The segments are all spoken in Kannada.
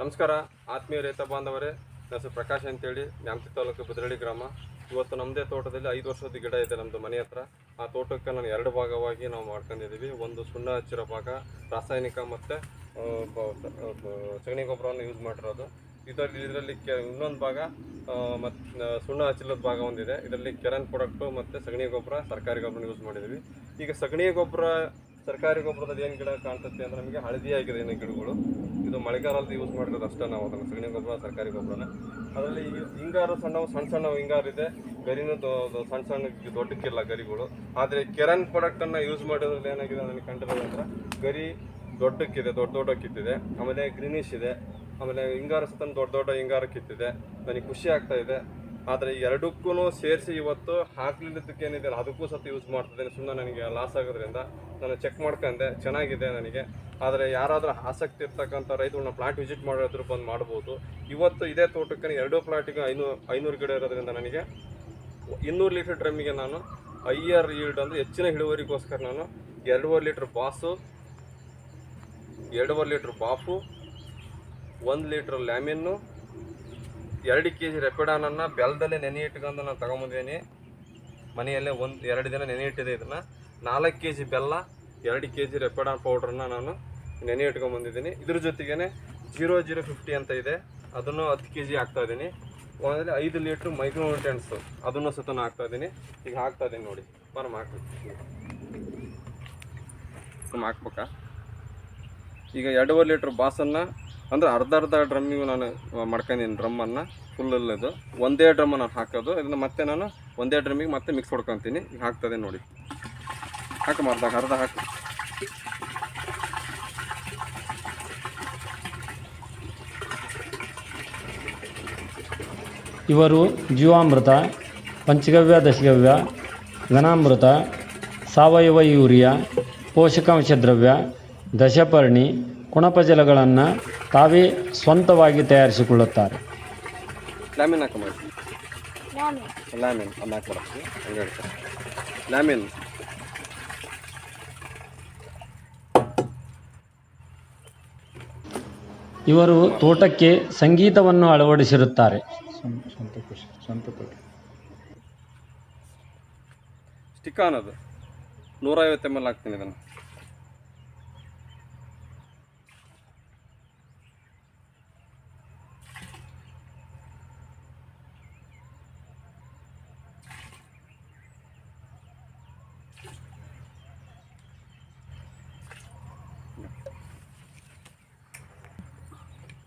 ನಮಸ್ಕಾರ, ಆತ್ಮೀಯ ರೈತ ಬಾಂಧವರೇ. ಹೆಸರು ಪ್ರಕಾಶ್ ಅಂತೇಳಿ, ನ್ಯಾಮತಿ ತಾಲೂಕು ಬದರಳ್ಳಿ ಗ್ರಾಮ. ಇವತ್ತು ನಮ್ಮದೇ ತೋಟದಲ್ಲಿ ಐದು ವರ್ಷದ ಗಿಡ ಇದೆ ನಮ್ಮದು ಮನೆ ಹತ್ರ. ಆ ತೋಟಕ್ಕೆ ನಾನು ಎರಡು ಭಾಗವಾಗಿ ನಾವು ಮಾಡ್ಕೊಂಡಿದ್ದೀವಿ. ಒಂದು ಸುಣ್ಣ ಹಚ್ಚಿರೋ ಭಾಗ, ರಾಸಾಯನಿಕ ಮತ್ತು ಸಗಣಿ ಗೊಬ್ಬರವನ್ನು ಯೂಸ್ ಮಾಡಿರೋದು. ಇದರಲ್ಲಿ ಇದರಲ್ಲಿ ಕೆ, ಇನ್ನೊಂದು ಭಾಗ ಮತ್ತು ಸುಣ್ಣ ಹಚ್ಚಿಲ್ಲದ ಭಾಗ ಒಂದಿದೆ. ಇದರಲ್ಲಿ ಕೆರನ್ ಪ್ರಾಡಕ್ಟು ಮತ್ತು ಸಗಣಿ ಗೊಬ್ಬರ, ಸರ್ಕಾರಿ ಗೊಬ್ಬರ ಯೂಸ್ ಮಾಡಿದ್ದೀವಿ. ಈಗ ಸಗಣಿ ಗೊಬ್ಬರ ಸರ್ಕಾರಿ ಗೊಬ್ಬರದಲ್ಲಿ ಏನು ಗಿಡ ಕಾಣ್ತದೆ ಅಂದರೆ ನಮಗೆ ಹಳದಿ ಆಗಿದೆ ಏನು ಗಿಡಗಳು. ಇದು ಮಳೆಗಾಲದಲ್ಲಿ ಯೂಸ್ ಮಾಡಿರೋದು ಅಷ್ಟೇ ನಾವು ಅದನ್ನು ಸಗಣಿ ಗೊಬ್ಬರ, ಸರ್ಕಾರಿ ಗೊಬ್ಬರನ. ಅದರಲ್ಲಿ ಹಿಂಗಾರು ಸಣ್ಣ ಸಣ್ಣ ಸಣ್ಣ ಹಿಂಗಾರು ಇದೆ. ಗರಿನೂ ಸಣ್ಣ ಸಣ್ಣ ದೊಡ್ಡಕ್ಕಿಲ್ಲ ಗರಿಗಳು. ಆದರೆ ಕೆರನ್ ಪ್ರಾಡಕ್ಟನ್ನು ಯೂಸ್ ಮಾಡೋದ್ರಲ್ಲಿ ಏನಾಗಿದೆ ನನಗೆ ಕಂಡಿರೋದು ಅಂದರೆ ಗರಿ ದೊಡ್ಡಕ್ಕಿದೆ, ದೊಡ್ಡ ದೊಡ್ಡ ಕಿತ್ತಿದೆ ಆಮೇಲೆ ಗ್ರೀನಿಶ್ ಇದೆ. ಆಮೇಲೆ ಹಿಂಗಾರು ಸತನ ದೊಡ್ಡ ದೊಡ್ಡ ಹಿಂಗಾರು ಕಿತ್ತಿದೆ ನನಗೆ ಖುಷಿ ಆಗ್ತಾ ಇದೆ. ಆದರೆ ಎರಡಕ್ಕೂ ಸೇರಿಸಿ ಇವತ್ತು ಹಾಕ್ಲಿಲ್ಲದಕ್ಕೆ ಏನಿದೆ ಅದಕ್ಕೂ ಸಹ ಯೂಸ್ ಮಾಡ್ತಿದ್ದೇನೆ. ಸುಮ್ಮನೆ ನನಗೆ ಲಾಸ್ ಆಗೋದ್ರಿಂದ ನಾನು ಚೆಕ್ ಮಾಡ್ಕೊಂಡೆ, ಚೆನ್ನಾಗಿದೆ ನನಗೆ. ಆದರೆ ಯಾರಾದರೂ ಆಸಕ್ತಿ ಇರ್ತಕ್ಕಂಥ ರೈತರನ್ನ ಪ್ಲಾಟ್ ವಿಸಿಟ್ ಮಾಡೋದ್ರ ಬಂದು ಮಾಡ್ಬೋದು. ಇವತ್ತು ಇದೇ ತೋಟಕ್ಕೆ ಎರಡೂ ಪ್ಲಾಟಿಗೆ ಐನೂರು ಐನೂರು ಗಿಡ ಇರೋದ್ರಿಂದ ನನಗೆ ಇನ್ನೂರು ಲೀಟರ್ ಡ್ರಮ್ಮಿಗೆ ನಾನು ಐಯರ್ ಈಲ್ಡ್ ಅಂದರೆ ಹೆಚ್ಚಿನ ಇಳುವರಿಗೋಸ್ಕರ ನಾನು ಎರಡೂವರೆ ಲೀಟ್ರ್ ಬಾಸು, ಎರಡೂವರೆ ಲೀಟ್ರ್ ಬಾಫು ಒಂದು ಲೀಟ್ರ್ ಲ್ಯಾಮಿನ್ನು ಎರಡು ಕೆ ಜಿ ರೆಪಿಡಾನನ್ನು ಬೆಲ್ಲದಲ್ಲೇ ನೆನೆ ಇಟ್ಕೊಂಡು ನಾನು ತಗೊಂಬಂದಿದ್ದೀನಿ. ಮನೆಯಲ್ಲೇ ಒಂದು ಎರಡು ದಿನ ನೆನೆ ಇಟ್ಟಿದೆ ಇದನ್ನು. ನಾಲ್ಕು ಕೆ ಜಿ ಬೆಲ್ಲ, ಎರಡು ಕೆ ಜಿ ರೆಪಿಡಾನ್ ಪೌಡ್ರನ್ನ ನಾನು ನೆನೆ ಇಟ್ಕೊಂಬಂದಿದ್ದೀನಿ. ಇದ್ರ ಜೊತೆಗೇ ಜೀರೋ ಜೀರೋ ಫಿಫ್ಟಿ ಅಂತ ಇದೆ. ಅದನ್ನು ಹತ್ತು ಕೆ ಜಿ ಹಾಕ್ತಾ ಇದ್ದೀನಿ. ಒಂದಲ್ಲಿ ಐದು ಲೀಟ್ರ್ ಮೈಕ್ರೋ ನ್ಯೂಟ್ರಿಯೆಂಟ್ಸು ಅದನ್ನು ಸಹ ಹಾಕ್ತಾ ಇದ್ದೀನಿ. ಈಗ ಹಾಕ್ತಾ ಇದ್ದೀನಿ ನೋಡಿ. ಬರಮ್ ಹಾಕ್ಬೇಕು ಹಾಕ್ಬೇಕಾ? ಈಗ ಎರಡೂವರೆ ಲೀಟ್ರ್ ಬಾಸನ್ನು ಅಂದ್ರೆ ಅರ್ಧ ಅರ್ಧ ಡ್ರಮ್ಮಿಗೂ ನಾನು ಮಾಡ್ಕೊಂಡಿದ್ದೀನಿ. ಡ್ರಮ್ಮನ್ನು ಫುಲ್ ಒಂದೇ ಡ್ರಮ್ ನಾನು ಹಾಕೋದು. ಇದನ್ನು ಮತ್ತೆ ನಾನು ಒಂದೇ ಡ್ರಮ್ಮಿಗೆ ಮತ್ತೆ ಮಿಕ್ಸ್ ಹೊಡ್ಕೊತೀನಿ. ಹಾಕ್ತದೆ ನೋಡಿ. ಹಾಕಮ್ಮ, ಅರ್ಧ ಅರ್ಧ ಹಾಕು. ಇವರು ಜೀವಾಮೃತ, ಪಂಚಗವ್ಯ, ದಶಗವ್ಯ, ಘನಾಮೃತ, ಸಾವಯವ ಯೂರಿಯಾ, ಪೋಷಕಾಂಶ ದ್ರವ್ಯ, ದಶಪರ್ಣಿ ಕುಣಪಜಲಗಳನ್ನು ತಾವೇ ಸ್ವಂತವಾಗಿ ತಯಾರಿಸಿಕೊಳ್ಳುತ್ತಾರೆ. ಲ್ಯಾಮಿನ್ ಹಾಕಮ್ಮ. ಲ್ಯಾಮಿನ್. ಅದನ್ನ ಹಾಕ್ಬಾರ್ದು ಹಂಗೆ ಹೇಳ್ತಾರೆ ಲ್ಯಾಮಿನ್. ಇವರು ತೋಟಕ್ಕೆ ಸಂಗೀತವನ್ನು ಅಳವಡಿಸಿರುತ್ತಾರೆ. ಸ್ಟಿಕ್ ಅನ್ನೋದು. ನೂರೈವತ್ತು ಎಂ ಎಲ್ ಹಾಕ್ತೀನಿ ಇದನ್ನು.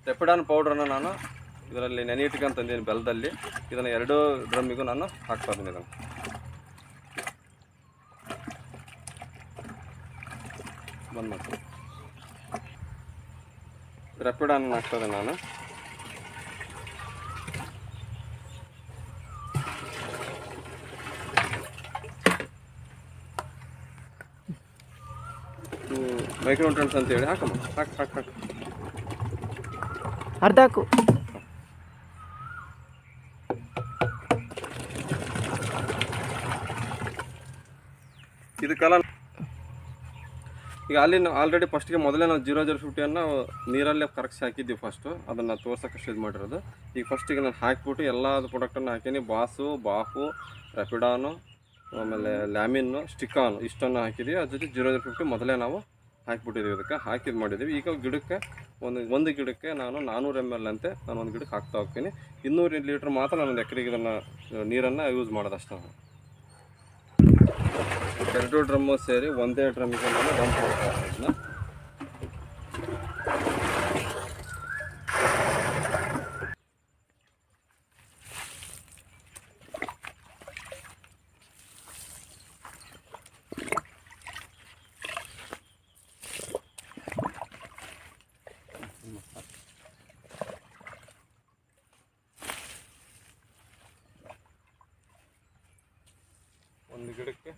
ರೆಪಿಡಾನ್ ಪೌಡ್ರನ್ನು ನಾನು ಇದರಲ್ಲಿ ನೆನೆ ಇಟ್ಕೊಂಡು ತಂದೀನಿ ಬೆಲ್ಲದಲ್ಲಿ ಇದನ್ನು ಎರಡು ಡ್ರಮ್ಮಿಗೂ ನಾನು ಹಾಕ್ತಾ ಇದ್ದೀನಿ ಇದನ್ನು. ಬಂದ್ ಮಾಡ್ತೀನಿ ರೆಪಿಡಾನ್ ಹಾಕ್ತದೆ ನಾನು. ಅಂತ ಅಂತೇಳಿ ಹಾಕಮ್ಮ. ಹಾಕಿ ಹಾಕಿ, ಹಾಕ್. ಅರ್ಧ ಹಾಕು ಈಗ ಅಲ್ಲಿ ಆಲ್ರೆಡಿ ಫಸ್ಟ್ಗೆ ಮೊದಲೇ ನಾವು ಜೀರೋ ಜೀರೋ ಫಿಫ್ಟಿಯನ್ನು ನೀರಲ್ಲೇ ಕರಗಿಸಿ ಹಾಕಿದ್ದೀವಿ ಫಸ್ಟು ಅದನ್ನು ತೋರ್ಸೋಕ್ಕಷ್ಟು ಇದು ಮಾಡಿರೋದು. ಈಗ ಫಸ್ಟಿಗೆ ನಾನು ಹಾಕಿಬಿಟ್ಟು ಎಲ್ಲ ಪ್ರಾಡಕ್ಟನ್ನು ಹಾಕೀನಿ. ಬಾಸು ಬಾಫು ರೆಪಿಡಾನು ಆಮೇಲೆ ಲ್ಯಾಮಿನ್ನು ಸ್ಟಿಕಾನು ಇಷ್ಟನ್ನು ಹಾಕಿದ್ದೀವಿ ಅದ್ರ ಜೊತೆ ಜೀರೋ ಜೀರೋ ಫಿಫ್ಟಿ ಮೊದಲೇ ನಾವು ಹಾಕಿಬಿಟ್ಟಿದ್ದೀವಿ ಇದಕ್ಕೆ ಹಾಕಿದ್ದು ಮಾಡಿದ್ದೀವಿ. ಈಗ ಗಿಡಕ್ಕೆ ಒಂದು ಒಂದು ಗಿಡಕ್ಕೆ ನಾನು ನಾನ್ನೂರು ಎಂ ಎಲ್ ಅಂತೆ ನಾನು ಒಂದು ಗಿಡಕ್ಕೆ ಹಾಕ್ತಾ ಹೋಗ್ತೀನಿ. ಇನ್ನೂರು ಲೀಟ್ರ್ ಮಾತ್ರ ನಾನು ಎಕರೆಗೆ ಇದನ್ನು ನೀರನ್ನು ಯೂಸ್ ಮಾಡೋದಷ್ಟು ನಾನು. ಎರಡು ಡ್ರಮ್ಮು ಸೇರಿ ಒಂದೇ ಡ್ರಮ್ಮಿಗೆ ನಾನು ಡಂಪ್ ಮಾಡ್ತಾ ಇದನ್ನ ಒಂದು ಗಿಡಕ್ಕೆ